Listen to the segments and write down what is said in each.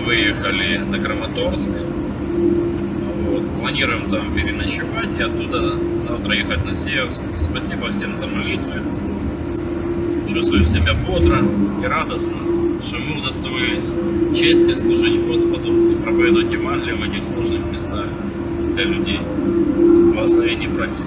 выехали на Краматорск. Вот. Планируем там переночевать и оттуда завтра ехать на Северск. Спасибо всем за молитвы. Чувствуем себя бодро и радостно, что мы удостоились чести служить Господу и проповедовать Евангелие в этих сложных местах для людей. Благословение братьев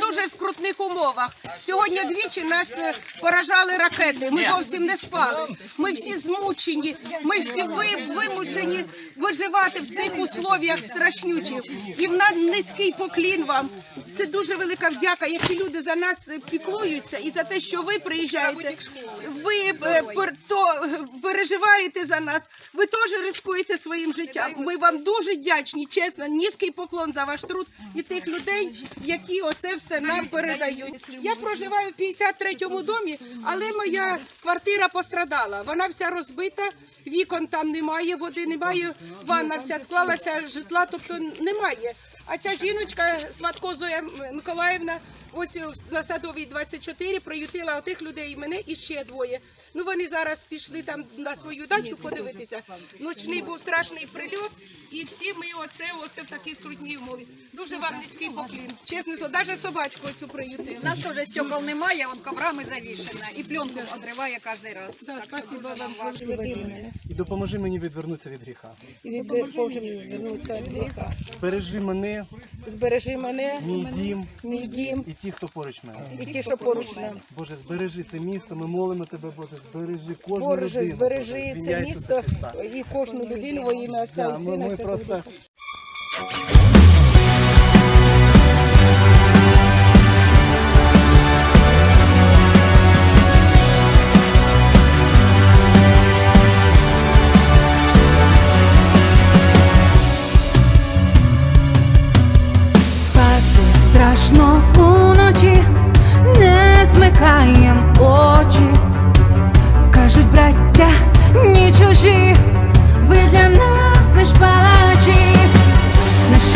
Дуже скрутних умовах. Сьогодні двічі нас е, поражали ракети. Ми зовсім не спали. Ми всі змучені, ми всі ви- вимушені виживати в цих условіях страшнючих. І в нас низький поклін вам. Це дуже велика вдяка, які люди за нас е, піклуються, і за те, що ви приїжджаєте. Ви е, то е, переживаєте за нас. Ви теж ризикуєте своїм життям. Ми вам дуже вдячні, чесно, низький поклон за ваш труд і тих людей, які оце все нам передають. Я проживаю в 53-му домі, але моя квартира пострадала. Вона вся розбита, вікон там немає, води немає, ванна вся склалася, житла, тобто немає. А ця жіночка Сватко Зоя Миколаївна, ось на садовій 24 приютила отих людей і мене і ще двоє. Ну вони зараз пішли там на свою дачу подивитися. Ночний був страшний прильот, і всі ми оце, оце в такій скрутній умові. Дуже вам низький поклін. Чесно, слово, навіть собачку цю приютили. У нас теж стекол немає, он коврами завішена, і пленку одриває кожен раз. Так, спасибо вам. і допоможи мені відвернутися від гріха. І від Боже вернуться від гріха. Збережи мене, Збережи мене, мій дім мій дім і ті, хто поруч мене. і ті, що поруч мене. Боже, збережи це місто. Ми молимо тебе, Боже, збережи кожну Боже, людину. збережи це місто і кожну людину во ім'я Отця Да, і ми, Сина ми Святого просто Духа.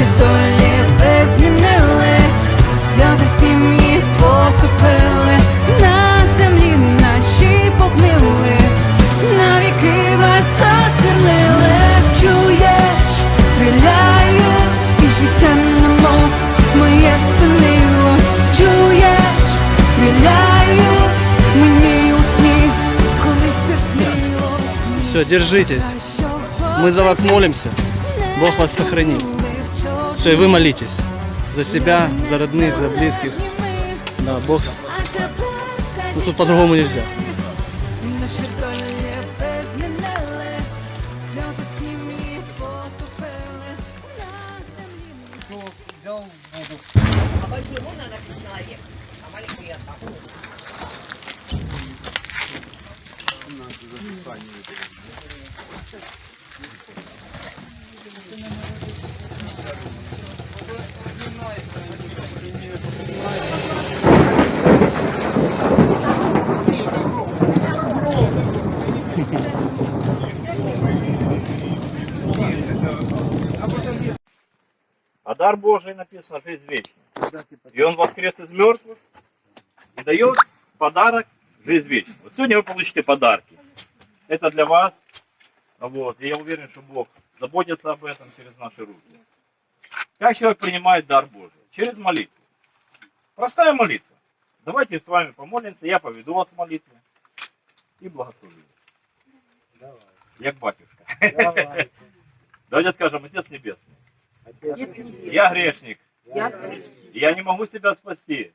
Наші долі ви змінили, сльози сім'ї потопили, на землі наші погнили, навіки вас осквернили, чуєш, стріляють, і життя немов моє спинилось, чуєш, стріляють мені у сні, колись це снилось. Все, держитесь. Мы за вас молимся. Бог вас сохранит. Все, и вы молитесь. За себя, за родных, за близких. Да, Бог. Ну тут по-другому нельзя. Дар Божий написано жизнь вечная. И он воскрес из мертвых и дает подарок жизнь вечную. Вот сегодня вы получите подарки. Это для вас. Вот. И я уверен, что Бог заботится об этом через наши руки. Как человек принимает дар Божий? Через молитву. Простая молитва. Давайте с вами помолимся, я поведу вас в молитве и благословлю. Як батюшка. Давайте скажем, Отец Небесный. Я грешник. Я не могу себя спасти.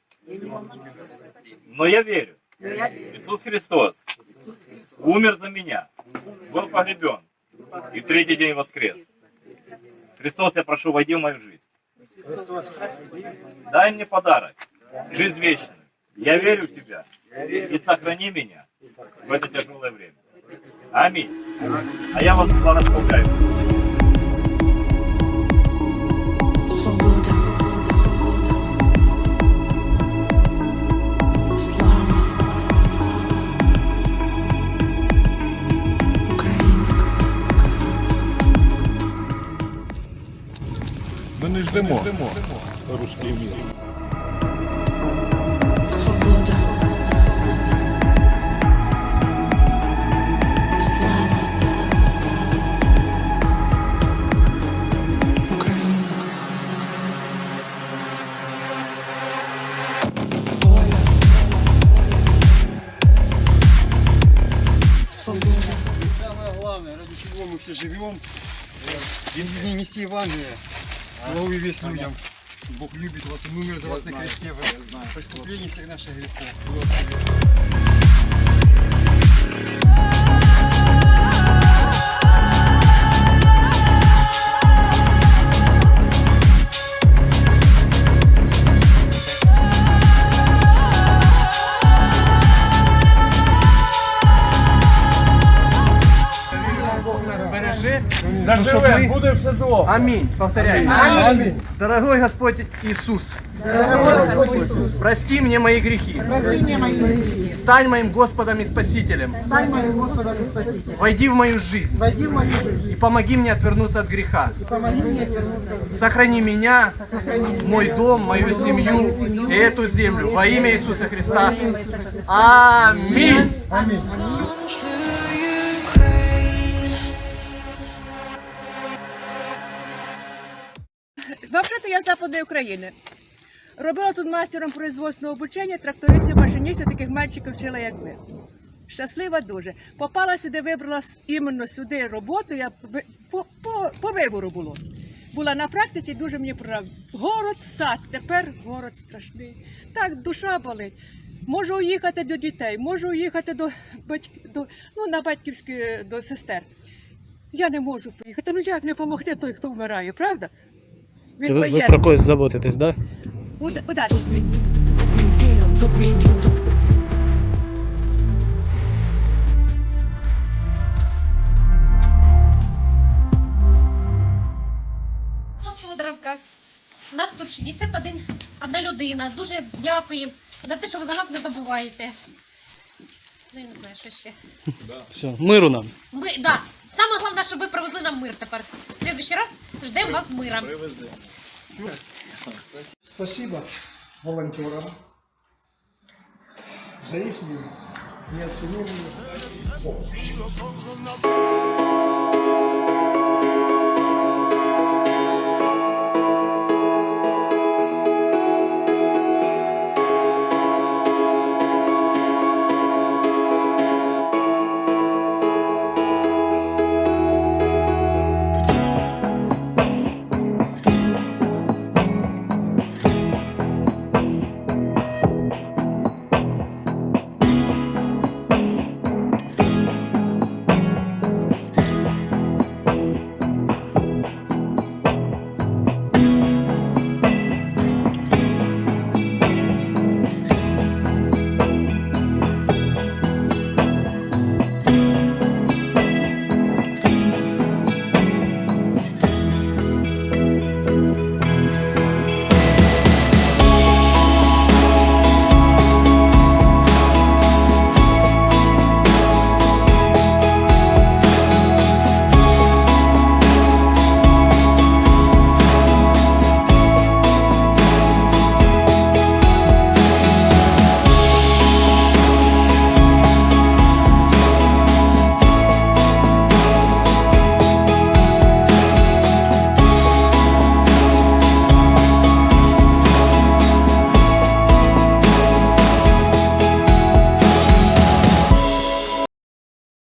Но я верю. Иисус Христос умер за меня, был погребен и в третий день воскрес. Христос, я прошу, войди в мою жизнь. Дай мне подарок, жизнь вечную. Я верю в Тебя и сохрани меня в это тяжелое время. Аминь. А я вас благословляю. Ждемо. Україна. Воля. Свобода. Самое главное, ради чего мы все живем, не неси Евангелие, головы весь людям. Бог любит вас, Он умер за вас на кресте, в преступлении всех наших грехов. нам, щоб ми... Все добре. Аминь. Повторяю. Аминь. Аминь. Дорогой Господь Иисус. Дорогой Господь Иисус. Прости мне мои грехи. Стань моим Господом и Спасителем. Войди в мою жизнь. И помоги мне отвернуться от греха. Сохрани меня, мой дом, мою семью, мою семью и эту землю. Во имя Иисуса Христа. Аминь. Аминь. Взагалі-то я з Западної України. Робила тут мастером производственного обучення, трактористів, машиністів, таких мальчиків вчила, як ви. Щаслива дуже. Попала сюди, вибрала іменно сюди роботу, я по, по, по вибору було. Була на практиці, дуже мені подобалось. Город, сад, тепер город страшний. Так, душа болить. Можу уїхати до дітей, можу уїхати до батьк... до, ну, на батьківські до сестер. Я не можу поїхати. Ну як не допомогти той, хто вмирає, правда? Він Ви, ви про когось заботитесь, да? Уда- Удачі. Федоровка. У нас тут 61 одна людина. Дуже дякуємо за те, що ви за нас не забуваєте. Ну, я не знаю, що ще. Все, миру нам. Ми, да. Саме головне, щоб ви привезли нам мир тепер. В следующий раз ждемо вас миром. Спасибо волонтерам за їхню неоценимую помощь.